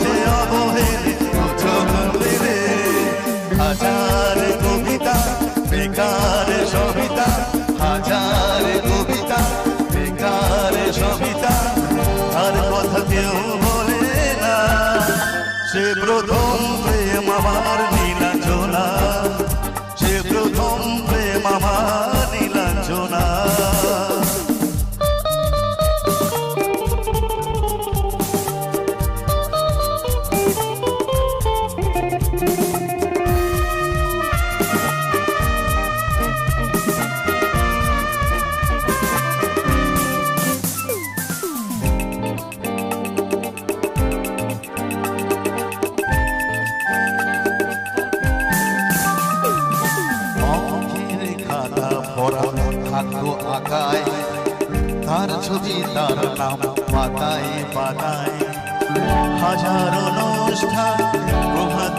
সে অবহেলে চোখ হাজার কবিতা, বেকার সবিতা, হাজার কবিতা, বেকার সবিতা, আর কথা কেউ বলে না। সে প্রথম প্রেম আমার তার ছবি তার নাম পাতায় পাতায়। হাজার অনুষ্ঠান প্রভাত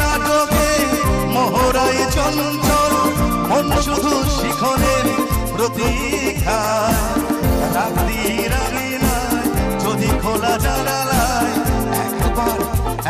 নাটকে মোহরাই চঞ্চল, মন শুধু শিখনের প্রতীক্ষায়